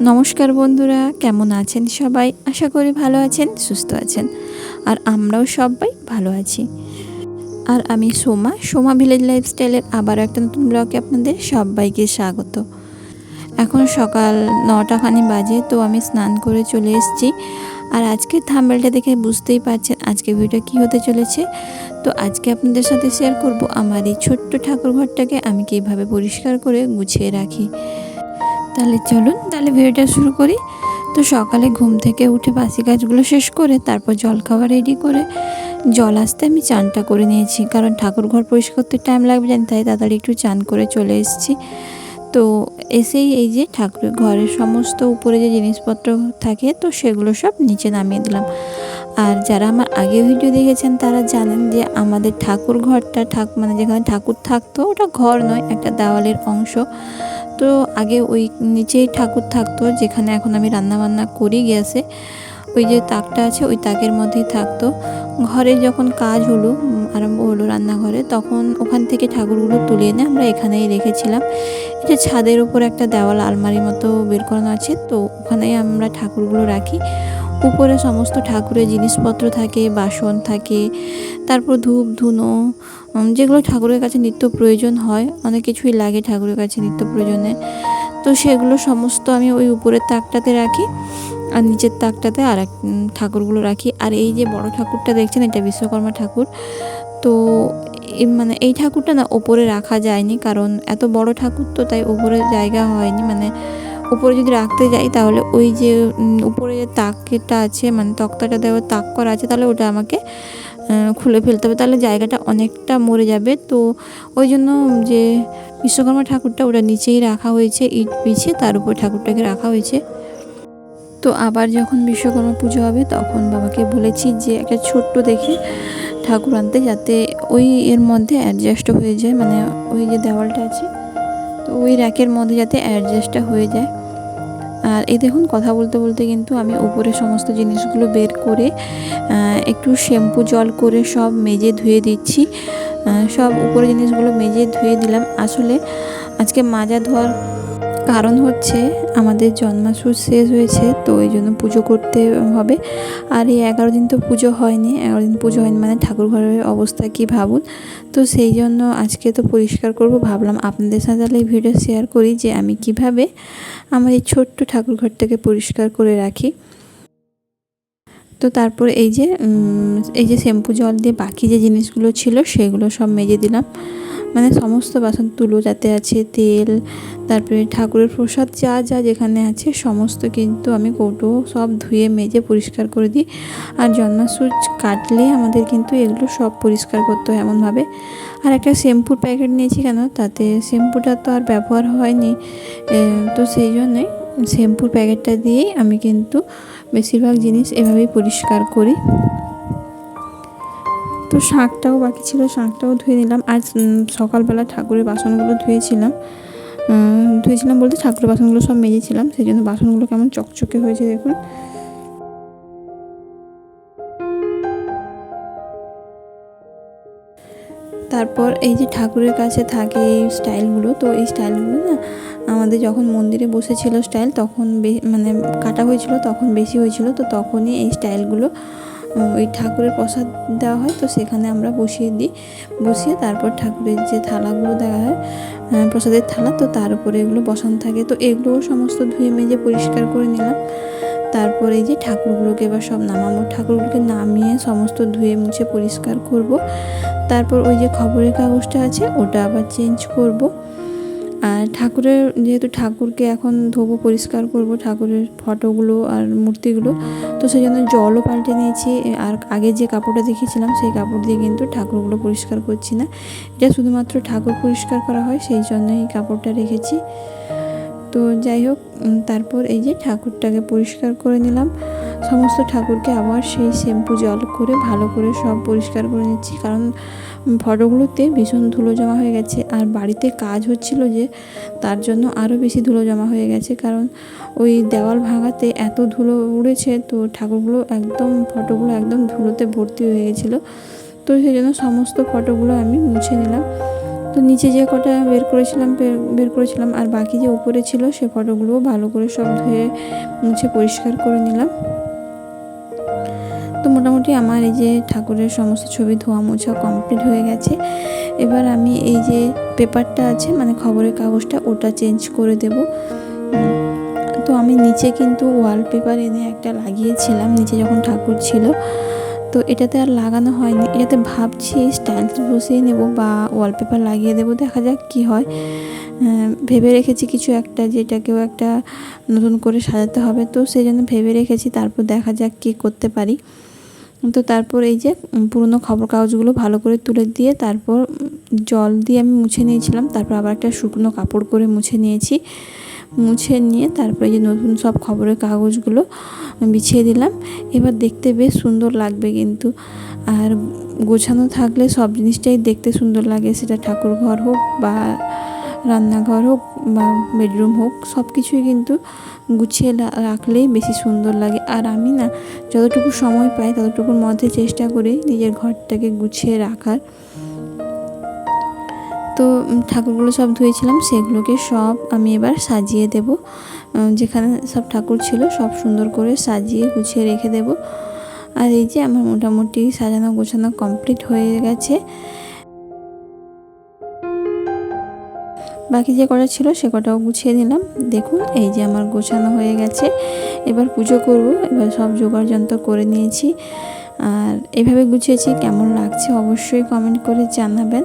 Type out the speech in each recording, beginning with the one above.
নমস্কার বন্ধুরা, কেমন আছেন সবাই? আশা করি ভালো আছেন, সুস্থ আছেন। আর আমরাও সবাই ভালো আছি। আর আমি সোমা সোমা ভিলেজ লাইফস্টাইলের আবারও একটা নতুন ব্লগে আপনাদের সবাইকে স্বাগত। এখন সকাল নটা খানি বাজে, তো আমি স্নান করে চলে এসেছি। আর আজকে থাম্বেলটা দেখে বুঝতেই পারছেন আজকে ভিডিও কি হতে চলেছে। তো আজকে আপনাদের সাথে শেয়ার করব আমার এই ছোট্ট ঠাকুর ঘরটাকে আমি কীভাবে পরিষ্কার করে গুছিয়ে রাখি। তাহলে চলুন, তাহলে ভিডিওটা শুরু করি। তো সকালে ঘুম থেকে উঠে বাসি কাজগুলো শেষ করে তারপর জল খাওয়া রেডি করে জল আসতে আমি চানটা করে নিয়েছি। কারণ ঠাকুর ঘর পরিষ্কার করতে টাইম লাগবে জানি, তাই তাড়াতাড়ি একটু চান করে চলে এসেছি। তো এসেই এই যে ঠাকুরের ঘরের সমস্ত উপরে যে জিনিসপত্র থাকে, তো সেগুলো সব নিচে নামিয়ে দিলাম। আর যারা আমার আগে ভিডিও দেখেছেন, তারা জানেন যে আমাদের ঠাকুর ঘরটা ঠাক মানে যেখানে ঠাকুর থাকতো, ওটা ঘর নয়, একটা দেওয়ালের অংশ। তো আগে ওই নিচেই ঠাকুর থাকতো, যেখানে এখন আমি রান্নাবান্না করি গ্যাসে। ওই যে তাকটা আছে, ওই তাকের মধ্যেই থাকতো। ঘরে যখন কাজ হলো, আরম্ভ হলো রান্নাঘরে, তখন ওখান থেকে ঠাকুরগুলো তুলে এনে আমরা এখানেই রেখেছিলাম। এটা ছাদের উপর একটা দেওয়াল, আলমারির মতো বের করানো আছে, তো ওখানেই আমরা ঠাকুরগুলো রাখি। উপরে সমস্ত ঠাকুরের জিনিসপত্র থাকে, বাসন থাকে, তারপর ধূপ, ধুনো যেগুলো ঠাকুরের কাছে নিত্য প্রয়োজন হয়, অনেক কিছুই লাগে ঠাকুরের কাছে নিত্য প্রয়োজনে। তো সেগুলো সমস্ত আমি ওই উপরের তাকটাতে রাখি আর নিচের তাকটাতে আর এক ঠাকুরগুলো রাখি। আর এই যে বড় ঠাকুরটা দেখছেন, এটা বিশ্বকর্মা ঠাকুর। তো মানে এই ঠাকুরটা না ওপরে রাখা যায়নি, কারণ এত বড় ঠাকুর তো তাই ওপরে জায়গা হয়নি। মানে উপরে যদি রাখতে যাই, তাহলে ওই যে উপরে যে তাকটা আছে মানে তক্তাটা দেওয়া, তাক করা আছে, তাহলে ওটা আমাকে খুলে ফেলতে হবে। তাহলে জায়গাটা অনেকটা মরে যাবে। তো ওই জন্য যে বিশ্বকর্মা ঠাকুরটা ওটা নিচেই রাখা হয়েছে, ইট পিছিয়ে তার উপর ঠাকুরটাকে রাখা হয়েছে। তো আবার যখন বিশ্বকর্মা পুজো হবে, তখন বাবাকে বলেছি যে, একটা ছোট্ট দেখে ঠাকুর আনতে, যাতে ওই এর মধ্যে অ্যাডজাস্ট হয়ে যায় মানে ওই যে দেওয়ালটা আছে, তো ওই র্যাকের মধ্যে যাতে অ্যাডজাস্টটা হয়ে যায়। আর এই দেখুন, কথা বলতে বলতে কিন্তু আমি উপরে সমস্ত জিনিসগুলো বের করে একটু শ্যাম্পু জল করে সব মেজে ধুয়ে দিচ্ছি। সব উপরে জিনিসগুলো মেজে ধুয়ে দিলাম। আসলে আজকে মাজা ধোয়ার কারণ হচ্ছে আমাদের জন্মাসুর শেষ হয়েছে, তো ওই জন্য পুজো করতে হবে। আর এই এগারো দিন তো পুজো হয়নি, এগারো দিন পুজো হয়নি মানে ঠাকুর ঘরের অবস্থা কি ভাবুন? তো সেই জন্য আজকে তো পরিষ্কার করব, ভাবলাম আপনাদের সাথে তাহলে এই ভিডিও শেয়ার করি যে আমি কীভাবে আমার এই ছোট্ট ঠাকুর ঘরটাকে পরিষ্কার করে রাখি। তো তারপর এই যে এই যে শ্যাম্পু জল দিয়ে বাকি যে জিনিসগুলো ছিল সেগুলো সব মেজে দিলাম। মানে সমস্ত বাসন তুলো যাতে আছে, তেল, তারপরে ঠাকুরের প্রসাদ যা যা যেখানে আছে সমস্ত কিন্তু আমি কৌটো সব ধুয়ে, মেজে পরিষ্কার করে দিই। আর জন্মাসুচ কাটলে আমাদের কিন্তু এগুলো সব পরিষ্কার করতে হয় এমনভাবে। আর একটা শ্যাম্পুর প্যাকেট নিয়েছি কেন? তাতে শ্যাম্পুটা তো আর ব্যবহার হয়নি। তো সেই জন্যে শ্যাম্পুর প্যাকেটটা দিয়েই আমি কিন্তু বেশিরভাগ জিনিস এভাবেই পরিষ্কার করি। শাঁকটাও বাকি ছিল, শাঁকটাও ধুয়ে নিলাম। আর সকালবেলা ঠাকুরের বাসনগুলো ধুয়েছিলাম। ধুয়েছিলাম বলতে ঠাকুরের বাসনগুলো সব মেজেছিলাম। সেই জন্য বাসনগুলো কেমন চকচকে হয়েছে দেখুন। তারপর এই যে ঠাকুরের কাছে থাকে এই স্টাইলগুলো, তো এই স্টাইলগুলো না আমাদের যখন মন্দিরে বসেছিল স্টাইল, তখন মানে কাটা হয়েছিল, তখন বেশি হয়েছিল, তো তখনই এই স্টাইলগুলো ওই ঠাকুরের প্রসাদ দেওয়া হয়, তো সেখানে আমরা বসিয়ে দিই। বসিয়ে তারপর ঠাকুরের যে থালাগুলো দেওয়া হয় প্রসাদের থালা, তো তার উপরে এগুলো বসানো থাকে। তো এগুলোও সমস্ত ধুয়ে মেজে পরিষ্কার করে নিলাম। তারপরে এই যে ঠাকুরগুলোকে এবার সব নামাবো। ঠাকুরগুলোকে নামিয়ে সমস্ত ধুয়ে মুছে পরিষ্কার করব। তারপর ওই যে খবরের কাগজটা আছে, ওটা আবার চেঞ্জ করব। আর ঠাকুরের, যেহেতু ঠাকুরকে এখন ধোবো পরিষ্কার করব, ঠাকুরের ফটোগুলো আর মূর্তিগুলো, তো সেই জন্য জলও পাল্টে নিয়েছি। আর আগে যে কাপড়টা দেখেছিলাম, সেই কাপড় দিয়ে কিন্তু ঠাকুরগুলো পরিষ্কার করছি না। এটা শুধুমাত্র ঠাকুর পরিষ্কার করা হয়, সেই জন্য এই কাপড়টা রেখেছি। তো যাই হোক তারপর এই যে ঠাকুরটাকে পরিষ্কার করে নিলাম। সমস্ত ঠাকুরকে আবার সেই শ্যাম্পু জল করে ভালো করে সব পরিষ্কার করে নিচ্ছি। কারণ ফটোগুলোতে ভীষণ ধুলো জমা হয়ে গেছে। আর বাড়িতে কাজ হচ্ছিল যে, তার জন্য আরও বেশি ধুলো জমা হয়ে গেছে। কারণ ওই দেওয়াল ভাঙাতে এত ধুলো উড়েছে, তো ঠাকুরগুলো একদম, ফটোগুলো একদম ধুলোতে ভর্তি হয়ে গেছিল। তো সেই জন্য সমস্ত ফটোগুলো আমি মুছে নিলাম। তো নিচে যে কটা বের করেছিলাম বের- করেছিলাম, আর বাকি যে উপরে ছিল, সে ফটোগুলোও ভালো করে সব ধুয়ে মুছে পরিষ্কার করে নিলাম। তো মোটামুটি আমার এই যে ঠাকুরের সমস্ত ছবি ধোয়া মোছা কমপ্লিট হয়ে গেছে। এবার আমি এই যে পেপারটা আছে মানে খবরের কাগজটা, ওটা চেঞ্জ করে দেব। তো আমি নিচে কিন্তু ওয়ালপেপার এনে একটা লাগিয়েছিলাম, নিচে যখন ঠাকুর ছিল। তো এটাতে আর লাগানো হয়নি। এটাতে ভাবছি স্টাইলস বসিয়ে নেব বা ওয়ালপেপার লাগিয়ে দেবো, দেখা যাক কি হয়। ভেবে রেখেছি কিছু একটা যেটাকেও একটা নতুন করে সাজাতে হবে। তো সেই জন্য ভেবে রেখেছি, তারপর দেখা যাক কী করতে পারি। তো তারপর এই যে পুরনো খবর কাগজগুলো ভালো করে তুলে দিয়ে তারপর জল দিয়ে আমি মুছে নিয়েছিলাম। তারপর আবার একটা শুকনো কাপড় করে মুছে নিয়েছি। মুছে নিয়ে তারপরে যে নতুন সব খবরের কাগজগুলো বিছিয়ে দিলাম। এবার দেখতে বেশ সুন্দর লাগবে কিন্তু। আর গোছানো থাকলে সব জিনিসটাই দেখতে সুন্দর লাগে। সেটা ঠাকুর ঘর হোক বা রান্নাঘর হোক বা বেডরুম হোক, সব কিছুই কিন্তু গুছিয়ে রাখলেই বেশি সুন্দর লাগে। আর আমি না, যতটুকু সময় পাই ততটুকুর মধ্যে চেষ্টা করি নিজের ঘরটাকে গুছিয়ে রাখার। তো ঠাকুরগুলো সব ধুয়েছিলাম, সেগুলোকে সব আমি এবার সাজিয়ে দেব। যেখানে সব ঠাকুর ছিল সব সুন্দর করে সাজিয়ে গুছিয়ে রেখে দেব। আর এই যে আমার মোটামুটি সাজানো গোছানো কমপ্লিট হয়ে গেছে। বাকি যে কটা ছিল সে কটাও গুছিয়ে নিলাম। দেখুন, এই যে আমার গোছানো হয়ে গেছে। এবার পুজো করব, এবার সব জোগাড় যন্ত্র করে নিয়েছি। আর এভাবে গুছিয়েছি, কেমন লাগছে অবশ্যই কমেন্ট করে জানাবেন।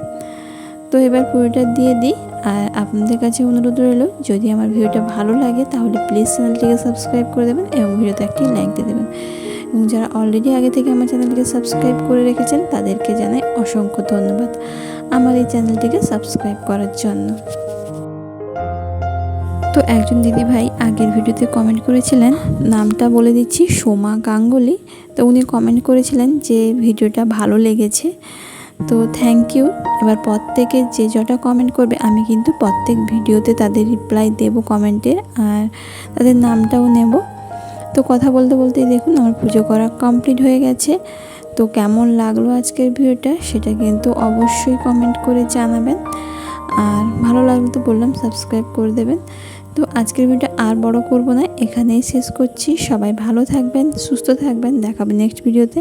তো এবার পুরোটা দিয়ে দিই। আর আপনাদের কাছে অনুরোধ রইল, যদি আমার ভিডিওটা ভালো লাগে, তাহলে প্লিজ চ্যানেলটিকে সাবস্ক্রাইব করে দেবেন এবং ভিডিওতে একটি লাইক দিয়ে দেবেন। এবং যারা অলরেডি আগে থেকে আমার চ্যানেলটিকে সাবস্ক্রাইব করে রেখেছেন, তাদেরকে জানাই অসংখ্য ধন্যবাদ আমার এই চ্যানেলটিকে সাবস্ক্রাইব করার জন্য। তো একজন দিদি ভাই আগের ভিডিওতে কমেন্ট করেছিলেন, নামটা বলে দিচ্ছি, সোমা গাঙ্গুলি। তো উনি কমেন্ট করেছিলেন যে ভিডিওটা ভালো লেগেছে। তো থ্যাংক ইউ এবার প্রত্যেকে যে যটা কমেন্ট করবে, আমি কিন্তু প্রত্যেক ভিডিওতে তাদের রিপ্লাই দেব কমেন্টে আর তাদের নামটাও নেব। তো কথা বলতে বলতে দেখুন, আমার পুজো করা কমপ্লিট হয়ে গেছে। তো কেমন লাগল আজকের ভিডিওটা, সেটা কিন্তু অবশ্যই কমেন্ট করে জানাবেন। আর ভালো লাগল তো বললাম সাবস্ক্রাইব করে দেবেন। তো আজকের ভিডিওটা আর বড় করব না, এখানেই শেষ করছি। সবাই ভালো থাকবেন, সুস্থ থাকবেন দেখাবেন নেক্সট ভিডিওতে